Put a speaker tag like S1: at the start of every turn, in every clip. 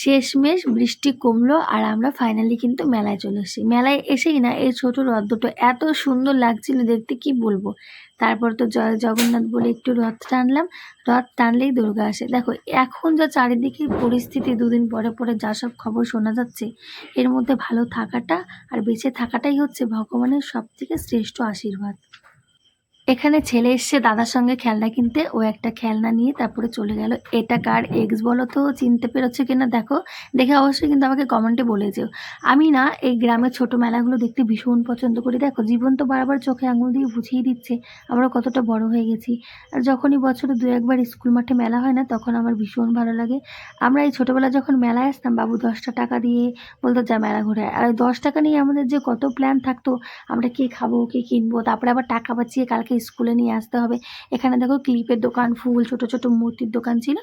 S1: শেষমেশ বৃষ্টি কমলো আর আমরা ফাইনালি কিন্তু মেলায় চলে এসেছি। মেলায় এসেই না এই ছোট রথ দুটো এত সুন্দর লাগছিল দেখতে, কি বলব? তারপর তো জয় জগন্নাথ বলে একটু রথ টানলাম। রথ টানলেই দুর্গা আসে। দেখো, এখন যা চারিদিকে পরিস্থিতি, দুদিন পরে পরে যা সব খবর শোনা যাচ্ছে, এর মধ্যে ভালো থাকাটা আর বেঁচে থাকাটাই হচ্ছে ভগবানের সব থেকে শ্রেষ্ঠ আশীর্বাদ। এখানে ছেলে এসছে দাদার সঙ্গে খেলনা কিনতে। ও একটা খেলনা নিয়ে তারপরে চলে গেল। এটা কার এক্স বলো তো? চিনতে পেরেছে কিনা? দেখো। দেখে অবশ্যই কিন্তু আমাকে কমেন্টে বলে যেও। আমি না এই গ্রামের ছোট মেলাগুলো দেখতে ভীষণ পছন্দ করি। দেখো, জীবন তো বারবার চোখে আঙুল দিয়ে বুঝিয়ে দিচ্ছে। আমরা কতটা বড় হয়ে গেছি। আর যখনই বছরে দু একবার স্কুল মাঠে মেলা হয় না, তখন আমার ভীষণ ভালো লাগে। আমরা এই ছোটোবেলা যখন মেলায় আসতাম, বাবু দশটা টাকা দিয়ে বলতো, যা মেলা ঘুরে। আর ওই দশ টাকা নিয়ে আমাদের যে কত প্ল্যান থাকতো, আমরা কী খাব, কী কিনবো, তারপরে আবার টাকা বাঁচিয়ে কালকে স্কুলে নিয়ে আসতে হবে। এখানে দেখো ক্লিপের দোকান ফুল ছোট ছোট মূর্তির দোকান ছিল।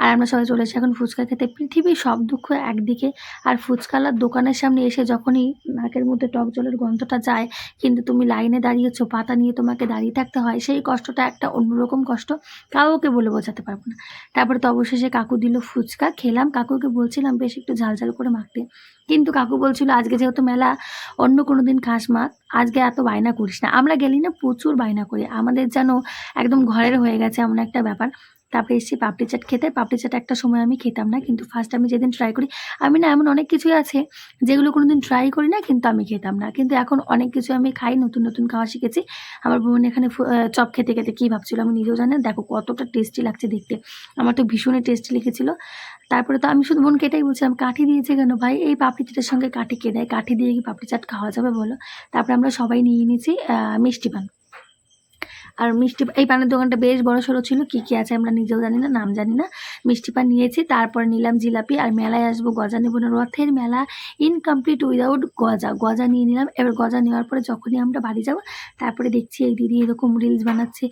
S1: আর আমরা সবাই চলে এসেছি। এখন ফুচকা খেতে। পৃথিবীর সব দুঃখ একদিকে। আর ফুচকালার দোকানের সামনে এসে যখনই নাকের মধ্যে টক জলের গন্ধটা যায়, কিন্তু তুমি লাইনে দাঁড়িয়েছো, পাতা নিয়ে তোমাকে দাঁড়িয়ে থাকতে হয়, সেই কষ্টটা একটা অন্যরকম কষ্ট। কাউকে বলে বোঝাতে পারব না। তারপরে তো অবশেষে কাকু দিল ফুচকা। খেলাম। কাকুকে বলছিলাম, বেশ, একটু ঝাল ঝাল করে মাখতে। কিন্তু কাকু বলছিল, আজকে যেহেতু মেলা, অন্য কোনো দিন খাস মাছ আজকে এত বায়না করিস না। আমরা গেলি না, প্রচুর বায়না করি। আমাদের যেন একদম ঘরের হয়ে গেছে এমন একটা ব্যাপার। তারপরে এসেছি পাপড়ি চাট খেতে। পাপড়ি চাট একটা সময় আমি খেতাম না, কিন্তু ফার্স্ট আমি যেদিন ট্রাই করি, আমি না এমন অনেক কিছুই আছে যেগুলো কোনো দিন ট্রাই করি না, কিন্তু আমি খেতাম না। কিন্তু এখন অনেক কিছু আমি খাই, নতুন নতুন খাওয়া শিখেছি। আমার বোন এখানে চপ খেতে খেতে কী ভাবছিল আমি নিজেও জানি দেখো কতটা টেস্টি লাগছে দেখতে। আমার তো ভীষণই টেস্টি লিখেছিল তারপরে তো আমি শুধু বোনকে এটাই বলছিলাম, কাঠি দিয়েছে কেন ভাই? এই পাপড়ি চাটের সঙ্গে কাঠি কে দেয়? কাঠি দিয়ে কি পাপড়ি চাট খাওয়া যাবে বলো? তারপরে আমরা সবাই নিয়ে নিয়েছি মিষ্টি পান। আর মিষ্টি এই পানের দোকানটা বেশ বড় সড়ো ছিল, কী কী আছে আমরা নিজেও জানি না, নাম জানি না। মিষ্টি পান নিয়েছি, তারপর নিলাম জিলাপি আর মেলায় আসব গজা নেব না, রথের মেলা ইনকমপ্লিট উইদাউট গজা। গজা নিয়ে নিলাম, এবার গজা নেওয়ার পরে যখনই আমরা বাড়ি যাব, তারপরে দেখছি এই দিদি এরকম রিলস বানাচ্ছে,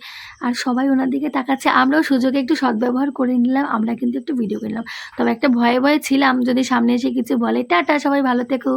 S1: আর সবাই ওনার দিকে তাকাচ্ছে। আমরাও সুযোগে একটু সদ্ব্যবহার করে নিলাম, আমরা কিন্তু একটু ভিডিও করলাম তবে একটা ভয়ে ভয়ে ছিলাম, যদি সামনে এসে কিছু বলে, টাটা, সবাই ভালো থেকো।